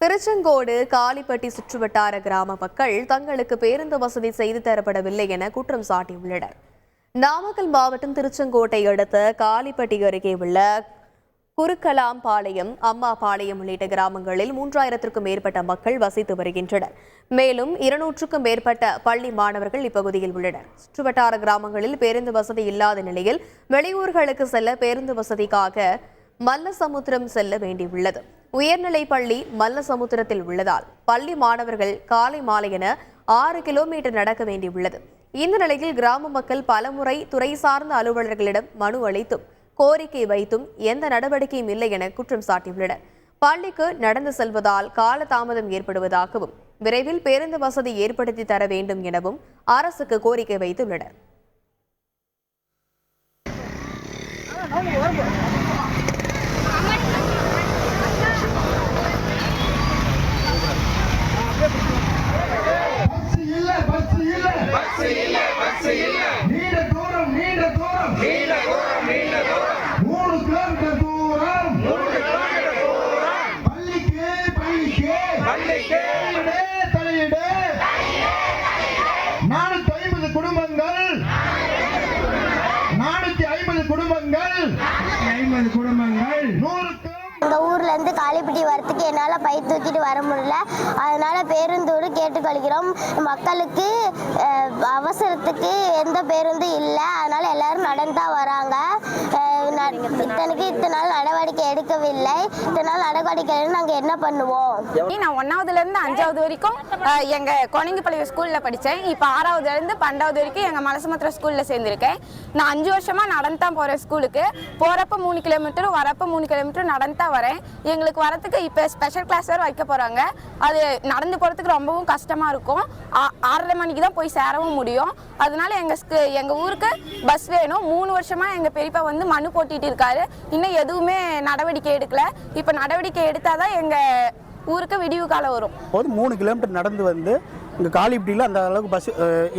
திருச்செங்கோடு காலிப்பட்டி சுற்றுவட்டார கிராம மக்கள் தங்களுக்கு பேருந்து வசதி செய்து தரப்படவில்லை என குற்றம் சாட்டியுள்ளனர். நாமக்கல் மாவட்டம் திருச்செங்கோட்டை அடுத்த காலிப்பட்டி அருகே உள்ள குருக்கலாம் பாளையம் அம்மா பாளையம் உள்ளிட்ட கிராமங்களில் மூன்றாயிரத்திற்கும் மேற்பட்ட மக்கள் வசித்து வருகின்றனர். மேலும் இருநூற்றுக்கும் மேற்பட்ட பள்ளி மாணவர்கள் இப்பகுதியில் உள்ளனர். சுற்றுவட்டார கிராமங்களில் பேருந்து வசதி இல்லாத நிலையில் வெளியூர்களுக்கு செல்ல பேருந்து வசதிக்காக மல்லசமுத்திரம் செல்ல வேண்டியுள்ளது. உயர்நிலை பள்ளி மல்லசமுத்திரத்தில் உள்ளதால் பள்ளி மாணவர்கள் காலை மாலை என ஆறு கிலோமீட்டர் நடக்க வேண்டியுள்ளது. இந்த நிலையில் கிராம மக்கள் பலமுறை துறை சார்ந்த அலுவலர்களிடம் மனு அளித்தும் கோரிக்கை வைத்தும் எந்த நடவடிக்கையும் இல்லை என குற்றம் சாட்டியுள்ளனர். பள்ளிக்கு நடந்து செல்வதால் காலதாமதம் ஏற்படுவதாகவும் விரைவில் பேருந்து வசதி ஏற்படுத்தி தர வேண்டும் எனவும் அரசுக்கு கோரிக்கை வைத்துள்ளனர் பஸ் இல்ல பஸ் இல்ல பஸ் இல்ல பஸ் இல்ல நீண்ட தூரம் நீண்ட தூரம் நீண்ட தூரம் நீண்ட தூரம் மூணு கிலோமீட்டர் தூரம் மூணு கிலோமீட்டர் தூரம் பள்ளிக்கு பள்ளிக்கு பள்ளிக்கு தலையிடு நானூத்தி ஐம்பது குடும்பங்கள் நானூத்தி ஐம்பது குடும்பங்கள் ஐம்பது குடும்பங்கள் எங்கள் ஊர்லேருந்து காளிப்பட்டி வரத்துக்கு என்னால் பை தூக்கிட்டு வர முடியல. அதனால் பேருந்தோடு கேட்டுக்கொள்கிறோம். மக்களுக்கு அவசரத்துக்கு எந்த பேருந்தும் இல்லை. இத்தனைக்கு இத்தனை நாள் நடவடிக்கை எடுக்கவில்லை. இத்தனை நாள் நடவடிக்கை எடுத்து நாங்கள் என்ன பண்ணுவோம்? நான் ஒன்னாவதுல இருந்து அஞ்சாவது வரைக்கும் அஹ், எங்க கொனங்கிப்பாளையம் ஸ்கூல்ல படித்தேன் இப்போ ஆறாவதுல இருந்து பன்னெண்டாவது வரைக்கும் எங்க மலசமுத்திர ஸ்கூல்ல சேர்ந்திருக்கேன். நான் அஞ்சு வருஷமா நடந்து தான் போறேன் ஸ்கூலுக்கு. போறப்ப மூணு கிலோமீட்டர் வரப்ப மூணு கிலோமீட்டர் நடந்து தான் வரேன். எங்களுக்கு வரத்துக்கு இப்போ ஸ்பெஷல் கிளாஸ் வேறு வைக்க போறாங்க. அது நடந்து போறதுக்கு ரொம்பவும் கஷ்டமா இருக்கும். ஆறரை மணிக்கு தான் போய் சேரவும் முடியும். அதனால எங்க எங்க ஊருக்கு பஸ் வேணும். மூணு வருஷமா எங்க பெரியப்பா வந்து மனு போட்டி இருக்காரு இன்னும் எதுவுமே நடவடிக்கை எடுக்கல. இப்போ நடவடிக்கை எடுத்தாதான் எங்க ஊருக்கு விடிவு காலம் வரும். ஒரு மூணு கிலோமீட்டர் நடந்து வந்து இங்கே காலிப்பட்டியில் அந்த அளவுக்கு பஸ்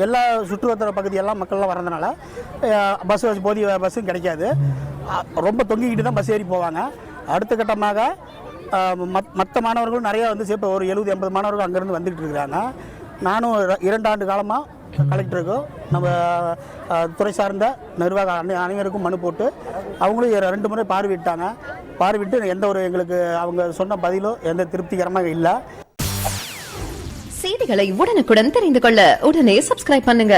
எல்லா சுற்றுவட்டார பகுதி எல்லாம் மக்கள்லாம் வரதுனால பஸ் போதிய பஸ்ஸும் கிடைக்காது. ரொம்ப தொங்கிக்கிட்டு தான் பஸ் ஏறி போவாங்க. அடுத்த கட்டமாக மற்ற மாணவர்களும் நிறையா வந்து சேர்ப்ப ஒரு எழுபது எண்பது மாணவர்கள் அங்கேருந்து வந்துக்கிட்டு இருக்கிறாங்க. நானும் இரண்டு ஆண்டு காலமாக கலெக்டருக்கும் நம்ம துறை சார்ந்த நிர்வாக அனை அனைவருக்கும் மனு போட்டு அவங்களும் ரெண்டு முறை பார்வையிட்டாங்க. பார்வையிட்டு எந்த ஒரு எங்களுக்கு அவங்க சொன்ன பதிலும் எந்த திருப்திகரமாக இல்லை. செய்திகளை உடனுக்குடன் தெரிந்து கொள்ள உடனே சப்ஸ்கிரைப் பண்ணுங்க.